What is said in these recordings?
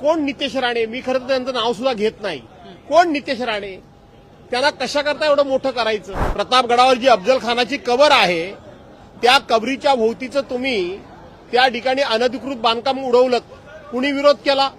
कोण नितेश राणे? मी खरं तर त्यांचं नाव सुद्धा घेत नाही. कोण नितेश राणे? त्याला कशा करता एवढं मोठं करायचं? प्रतापगडावर जी अफजल खानाची कबर आहे. त्या कबरीच्या भोवतीचं तुम्ही त्या ठिकाणी अनधिकृत बांधकाम उडवलं कुणी विरोध केला?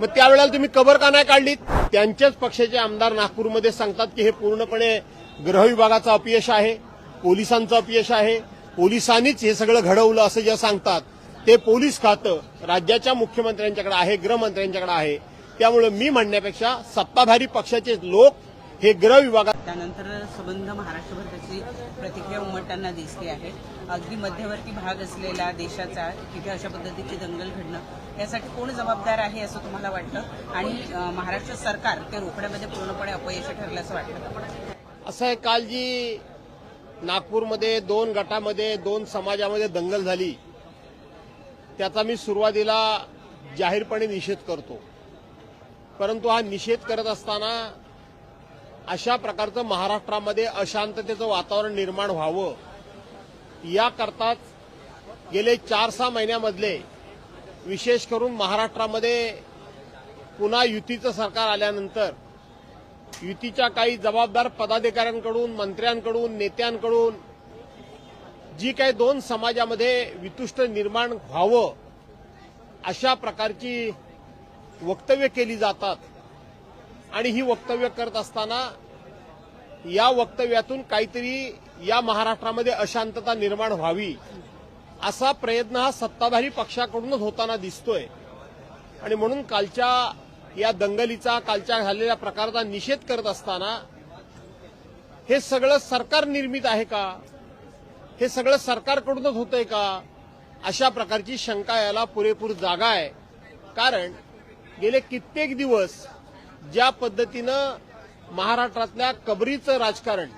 मग त्यावेळेला तुम्ही कबर का नाही काढलीत? त्यांच्याच पक्षाचे आमदार नागपूरमध्ये सांगतात की हे पूर्णपणे गृह विभागाचं अपयश आहे. पोलिसांचं अपयश आहे. पोलिसांनीच हे सगळं घडवलं असं जे सांगतात. ते पोलीस खातं राज्याच्या मुख्यमंत्र्यांच्याकडे आहे गृहमंत्र्यांच्याकडे आहे. त्यामुळे मी म्हणण्यापेक्षा सत्ताधारी पक्षाचे लोक हे गृह विभागात त्यानंतर संबंध महाराष्ट्रभर त्याची प्रतिक्रिया उमटताना दिसते आहे. अगदी मध्यवर्ती भाग असलेला देशाचा तिथे अशा पद्धतीची दंगल घडणं यासाठी कोण जबाबदार आहे असं तुम्हाला वाटतं? आणि महाराष्ट्र सरकार ते रोखण्यामध्ये पूर्णपणे अपयशी ठरलं असं वाटतं? असं आहे काल जी नागपूरमध्ये दोन गटामध्ये दोन समाजामध्ये दंगल झाली त्याचा मी सुरुवातीला जाहीरपणे निषेध करतो. परंतु हा निषेध करत असताना अशा प्रकारचं महाराष्ट्रामध्ये अशांततेचं वातावरण निर्माण व्हावं याकरताच गेले चार सहा महिन्यामधले विशेष करून महाराष्ट्रामध्ये पुन्हा युतीचं सरकार आल्यानंतर युतीच्या काही जबाबदार पदाधिकाऱ्यांकडून मंत्र्यांकडून नेत्यांकडून जी काही दोन समाजामध्ये वितुष्ट निर्माण व्हावं अशा प्रकारची वक्तव्य केली जातात. आणि ही वक्तव्य करत असताना या वक्तव्यातून काहीतरी या महाराष्ट्रामध्ये अशांतता निर्माण व्हावी असा प्रयत्न हा सत्ताधारी पक्षाकडूनच होताना दिसतोय. आणि म्हणून कालच्या या दंगलीचा कालच्या झालेल्या प्रकाराचा निषेध करत असताना हे सगळं सरकार निर्मित आहे का? हे सगळं सरकारकडूनच होतंय का? अशा प्रकारची शंका याला पुरेपूर जागा आहे. कारण गेले कित्येक दिवस ज्या पद्धतीनं महाराष्ट्रातल्या कबरीचं राजकारण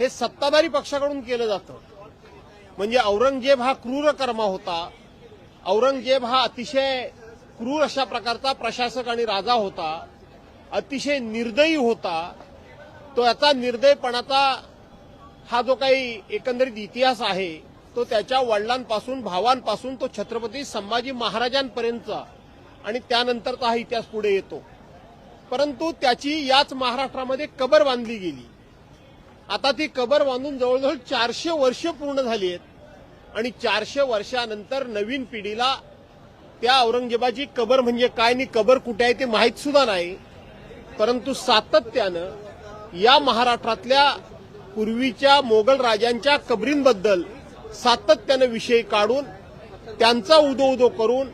हे सत्ताधारी पक्षाकडून केलं जातं. म्हणजे औरंगजेब हा क्रूर कर्मा होता. औरंगजेब हा अतिशय क्रूर अशा प्रकारचा प्रशासक आणि राजा होता. अतिशय निर्दयी होता. तो याचा निर्दयपणाचा हा जो काही एकंदरीत इतिहास आहे तो त्याच्या वडिलांपासून भावांपासून तो छत्रपती संभाजी महाराजांपर्यंतचा आणि त्यानंतरचा हा इतिहास पुढे येतो. परंतु त्याची याच महाराष्ट्रामध्ये कबर बांधली गेली. आता ती कबर बांधून जवळजवळ चारशे वर्ष पूर्ण झाली आहेत आणि चारशे वर्षानंतर नवीन पिढीला त्या औरंगजेबाची कबर म्हणजे काय आणि कबर कुठे आहे ते माहीत सुद्धा नाही. परंतु सातत्यानं या महाराष्ट्रातल्या पूर्वीच्या मोगल राजांच्या कबरींबद्दल सातत्यानं विषय काढून त्यांचा उदो उदो करून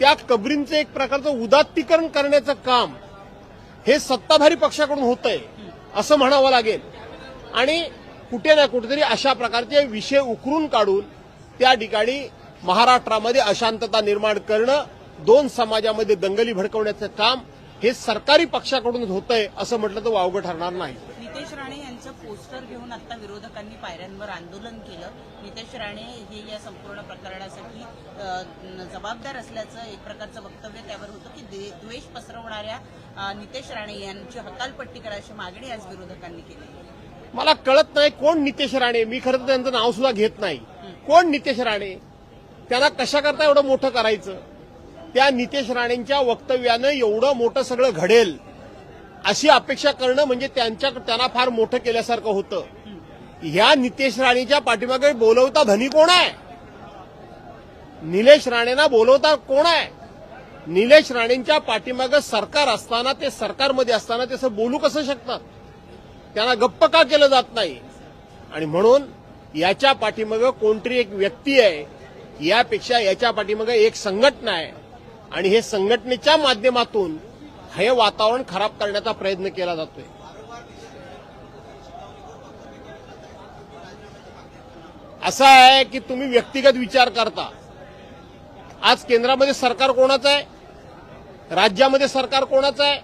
त्या कबरींचं एक प्रकारचं उदात्तीकरण करण्याचं काम हे सत्ताधारी पक्षाकडून होतंय असं म्हणावं लागेल. आणि कुठे ना कुठेतरी अशा प्रकारचे विषय उकरून काढून त्या ठिकाणी महाराष्ट्रामध्ये अशांतता निर्माण करणं दोन समाजामध्ये दंगली भडकवण्याचं काम हे सरकारी पक्षाकडूनच होतंय असं म्हटलं तर वावगं ठरणार नाही. नितेश राणे यांचं पोस्टर घेऊन आता विरोधकांनी पायऱ्यांवर आंदोलन केलं. नितेश राणे हे या संपूर्ण प्रकरणासाठी जबाबदार असल्याचं एक प्रकारचं वक्तव्य त्यावर होतं की द्वेष पसरवणाऱ्या नितेश राणे यांची हकालपट्टी करायची मागणी आज विरोधकांनी केली. मला कळत नाही कोण नितेश राणे. मी खरं तर त्यांचं नाव सुद्धा घेत नाही. कोण नितेश राणे? त्यांना कशा करता एवढं मोठं करायचं? त्या नितेश राणेंच्या वक्तव्यानं एवढं मोठं सगळं घडेल. अशी अपेक्षा करणं म्हणजे त्यांच्या त्यांना फार मोठं केल्यासारखं होतं. ह्या नितेश राणेच्या पाठीमागे बोलवता धनी कोण आहे? निलेश राणेंना बोलवता कोण आहे? निलेश राणेंच्या पाठीमागं सरकार असताना ते सरकारमध्ये असताना ते असं बोलू कसं शकतात? त्यांना गप्प का केलं जात नाही? आणि म्हणून याच्या पाठीमागं कोणतरी एक व्यक्ती आहे यापेक्षा याच्या पाठीमागं एक संघटना आहे. आणि हे संघटनेच्या माध्यमातून हे वातावरण खराब करण्याचा प्रयत्न केला जातोय. असं आहे की तुम्ही व्यक्तिगत विचार करता. आज केंद्रामध्ये सरकार कोणाचं आहे? राज्यामध्ये सरकार कोणाचं आहे?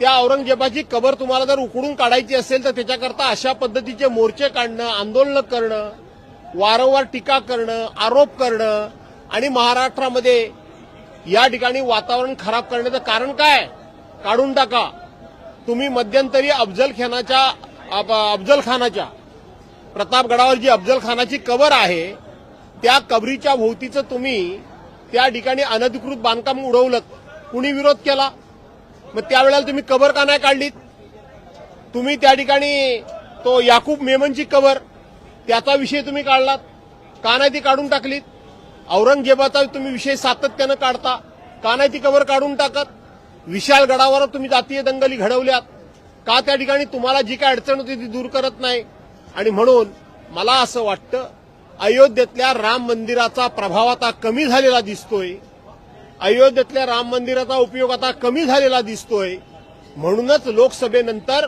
त्या औरंगजेबाची कबर तुम्हाला जर उकडून काढायची असेल तर त्याच्याकरता अशा पद्धतीचे मोर्चे काढणं आंदोलनं करणं वारंवार टीका करणं आरोप करणं आणि महाराष्ट्रामध्ये या ठिकाणी वातावरण खराब करण्याचं कारण काय? काढून टाका. तुम्ही मध्यंतरी अफजल खानाच्या अफजल खानाच्या प्रतापगडावर जी अफजल खानाची कबर आहे. त्या कबरीच्या भोवतीचं तुम्ही त्या ठिकाणी अनधिकृत बांधकाम उडवलं. कुणी विरोध केला? मग त्यावेळेला तुम्ही कबर का नाही काढलीत? तुम्ही त्या ठिकाणी तो याकूब मेमनची कबर त्याचा विषय तुम्ही काढलात? का नाही ती काढून टाकलीत? औरंगजेबाचा तुम्ही विषय सातत्यानं काढता का नाही ती कबर काढून टाकत? विशालगडावर तुम्ही जातीय दंगली घडवल्यात. का त्या ठिकाणी तुम्हाला जी काय अडचण होती ती दूर करत नाही? आणि म्हणून मला असं वाटतं अयोध्येतल्या राम मंदिराचा प्रभाव आता कमी झालेला दिसतोय. अयोध्येतल्या राम मंदिराचा उपयोग आता कमी झालेला दिसतोय. म्हणूनच लोकसभेनंतर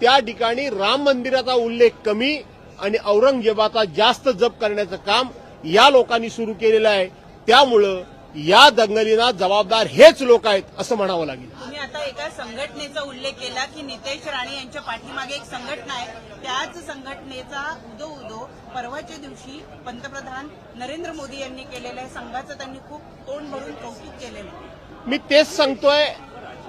त्या ठिकाणी राम मंदिराचा उल्लेख कमी आणि औरंगजेबाचा जास्त जप करण्याचं काम या लोकांनी सुरू केलेलं आहे. त्यामुळं या दंगलींना जबाबदार हेच लोक आहेत असं म्हणावं लागेल. तुम्ही आता एका संघटनेचा उल्लेख केला की नितेश राणे यांच्या पाठीमागे एक संघटना आहे. त्याच संघटनेचा उदो उदो परवाच्या दिवशी पंतप्रधान नरेंद्र मोदी यांनी केलेलं आहे संघाचं त्यांनी खूप तोंड भरून कौतुक केलेलं आहे. मी तेच सांगतोय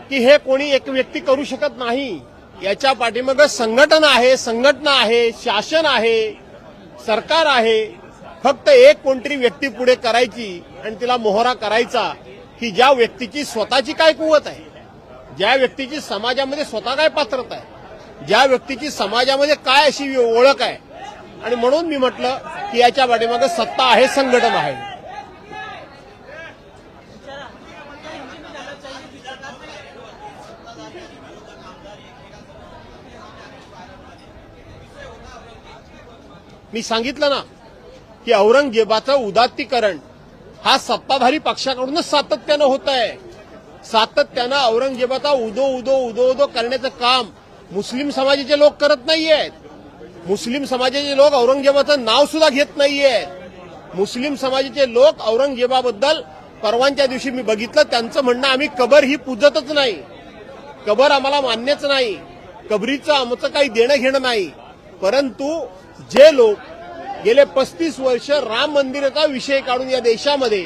की हे कोणी एक व्यक्ती करू शकत नाही. याच्या पाठीमागं संघटना आहे संघटना आहे शासन आहे सरकार आहे. फक्त एक कोणतरी व्यक्ती पुढे करायची आणि तिला मोहरा करायचा ही ज्या व्यक्तीची स्वतःची काय कुवत आहे ज्या व्यक्तीची समाजामध्ये स्वतः काय पात्रता आहे ज्या व्यक्तीची समाजामध्ये काय अशी ओळख आहे. आणि म्हणून मी म्हटलं की याच्या पाठीमागं सत्ता आहे संघटन आहे. मी सांगितलं ना की औरंगजेबाचं उदात्तीकरण हा सत्ताधारी पक्षाकडूनच सातत्यानं होत आहे. सातत्यानं औरंगजेबाचा उदो उदो उदो उदो करण्याचं काम मुस्लिम समाजाचे लोक करत नाहीयेत. मुस्लिम समाजाचे लोक औरंगजेबाचं नाव सुद्धा घेत नाहीयेत. मुस्लिम समाजाचे लोक औरंगजेबाबद्दल परवांच्या दिवशी मी बघितलं त्यांचं म्हणणं आम्ही कबर ही पूजतच नाही. कबर आम्हाला मान्यच नाही. कबरीचं आमचं काही देणं घेणं नाही. परंतु जे लोक गेले पस्तीस वर्ष राम मंदिराचा विषय काढून या देशामध्ये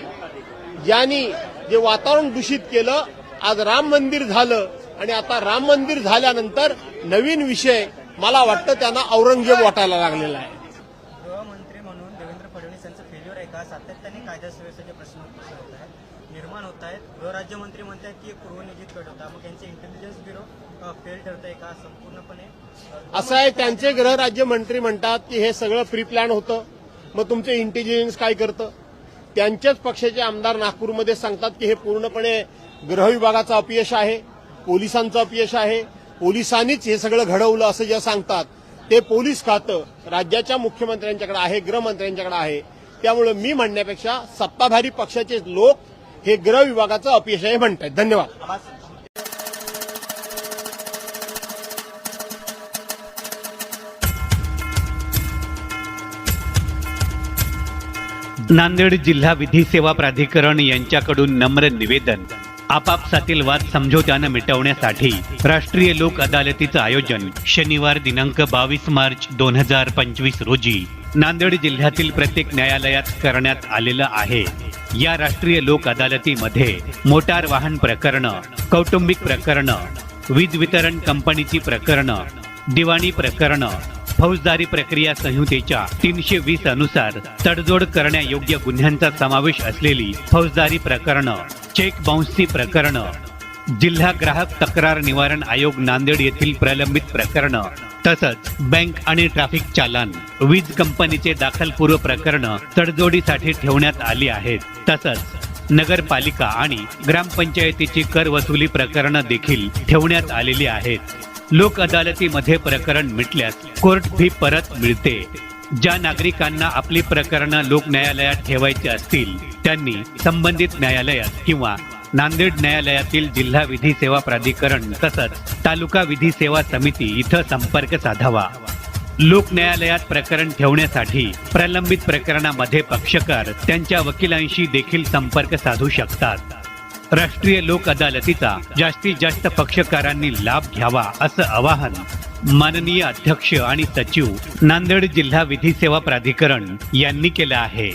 ज्यांनी जे वातावरण दूषित केलं आज राम मंदिर झालं आणि आता राम मंदिर झाल्यानंतर नवीन विषय मला वाटतं त्यांना औरंगजेब वाटायला लागलेला आहे. गृहमंत्री म्हणून देवेंद्र फडणवीस यांचं फेल्युअर आहे का? सातत्याने कायदा सुव्यवस्थेचे प्रश्न निर्माण होत आहेत. गृहराज्यमंत्री म्हणतात की एक पूर्वनियोजित गट होता. मग यांचे इंटेलिजन्स ब्युरो फेल का संपूर्णपणे? असं आहे त्यांचे गृहराज्य मंत्री म्हणतात की हे सगळं प्री प्लॅन होतं. मग तुमचं इंटेलिजन्स काय करतं? त्यांच्याच पक्षाचे आमदार नागपूरमध्ये सांगतात की हे पूर्णपणे गृह विभागाचं अपयश आहे पोलिसांचं अपयश आहे. पोलिसांनीच हे सगळं घडवलं असं जे सांगतात ते पोलीस खातं राज्याच्या मुख्यमंत्र्यांच्याकडे आहे गृहमंत्र्यांच्याकडे आहे. त्यामुळे मी म्हणण्यापेक्षा सत्ताधारी पक्षाचे लोक हे गृह विभागाचं अपयश आहे म्हणतात धन्यवाद. नांदेड जिल्हा विधी सेवा प्राधिकरण यांच्याकडून नम्र निवेदन. आपापसातील वाद समझोत्यानं मिटवण्यासाठी राष्ट्रीय लोक अदालतीचं आयोजन शनिवार दिनांक बावीस मार्च दोन हजार पंचवीस रोजी नांदेड जिल्ह्यातील प्रत्येक न्यायालयात करण्यात आलेलं आहे. या राष्ट्रीय लोक अदालतीमध्ये मोटार वाहन प्रकरणं कौटुंबिक प्रकरणं वीज वितरण कंपनीची प्रकरणं दिवाणी प्रकरणं फौजदारी प्रक्रिया संहितेच्या तीनशे वीस अनुसार तडजोड करण्यायोग्य गुन्ह्यांचा समावेश असलेली फौजदारी प्रकरणं चेक बाउन्सची प्रकरणं जिल्हा ग्राहक तक्रार निवारण आयोग नांदेड येथील प्रलंबित प्रकरणं तसंच बँक आणि ट्रॅफिक चालन वीज कंपनीचे दाखलपूर्व प्रकरणं तडजोडीसाठी ठेवण्यात आली आहेत. तसंच नगरपालिका आणि ग्रामपंचायतीची कर वसुली प्रकरणं देखील ठेवण्यात आलेली आहेत. लोक अदालतीमध्ये प्रकरण मिटल्यास कोर्ट फी परत मिळते. ज्या नागरिकांना आपली प्रकरणं लोक न्यायालयात ठेवायची असतील त्यांनी संबंधित न्यायालयात किंवा नांदेड न्यायालयातील जिल्हा विधी सेवा प्राधिकरण तसंच तालुका विधी सेवा समिती इथं संपर्क साधावा. लोक न्यायालयात प्रकरण ठेवण्यासाठी प्रलंबित प्रकरणामध्ये पक्षकार त्यांच्या वकिलांशी देखील संपर्क साधू शकतात. राष्ट्रीय लोक अदालतीचा जास्तीत जास्त पक्षकारांनी लाभ घ्यावा असं आवाहन माननीय अध्यक्ष आणि सचिव नांदेड जिल्हा विधी सेवा प्राधिकरण यांनी केलं आहे.